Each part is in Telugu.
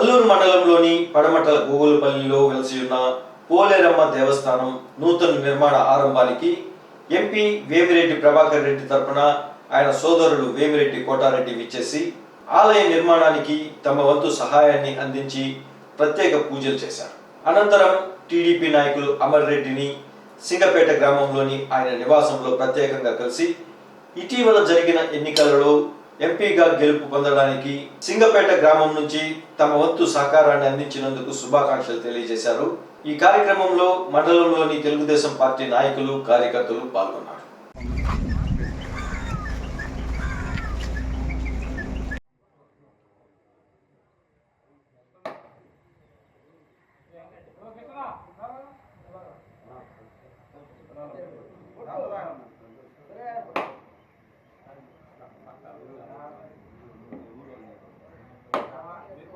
అల్లూరు మండలంలోని పడమటల గూగులపల్లిలో వెలసి ఉన్న పోలేరమ్మ దేవస్థానం నూతన నిర్మాణ ఆరంభానికి ఎంపీ వేమిరెడ్డి ప్రభాకర్ రెడ్డి తరపున ఆయన సోదరుడు వేమిరెడ్డి కోటారెడ్డి విచ్చేసి ఆలయ నిర్మాణానికి తమ వంతు సహాయాన్ని అందించి ప్రత్యేక పూజలు చేశారు. అనంతరం టీడీపీ నాయకులు అమర్ రెడ్డిని సింగపేట గ్రామంలోని ఆయన నివాసంలో ప్రత్యేకంగా కలిసి ఇటీవల జరిగిన ఎన్నికలలో ఎంపీగా గెలుపు పొందడానికి సింగపేట గ్రామం నుంచి తమ వంతు సహకారాన్ని అందించినందుకు శుభాకాంక్షలు తెలియజేశారు. ఈ కార్యక్రమంలో మండలంలోని తెలుగుదేశం పార్టీ నాయకులు కార్యకర్తలు పాల్గొన్నారు.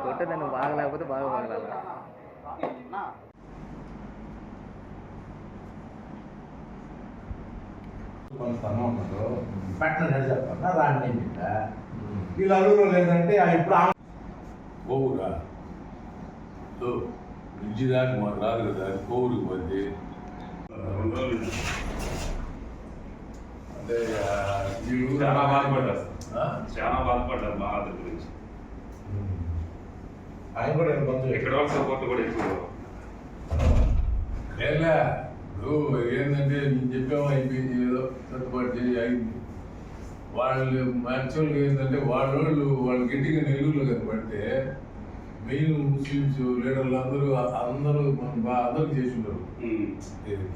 కొట్టేదానికి బాగా లేకపోతే బాగా పగలాలి కొంత అమ్మమ్మతో పెట్టనని చెప్పన్నా రాండి వీళ్ళు లేదంటే ఆ ఇప్పుడు కోవురా సో బ్రిడ్జి దాకా మాకు రాదు కదా కోవురికి పోతే. రెండు రోజులు అంటే చాలా బాధపడ్డారు? చాలా బాధపడ్డారు మా ఆదరణ గురించి ఆయన కూడా కొంచెం ఇక్కడ వాళ్ళ సపోర్ట్ కూడా ఎక్కువ. ఏలే ఇప్పుడు ఏంటంటే నేను చెప్పాము అయిపోయింది ఏదో సర్దుబాటు చేసి అయింది. వాళ్ళు యాక్చువల్గా ఏంటంటే వాళ్ళోళ్ళు వాళ్ళ గట్టిగా నెల్లూరులో కనబడితే మెయిన్ ముస్లిమ్స్ లీడర్లు అందరూ అందరూ మనం బాగా అందరూ చేసి. ఇది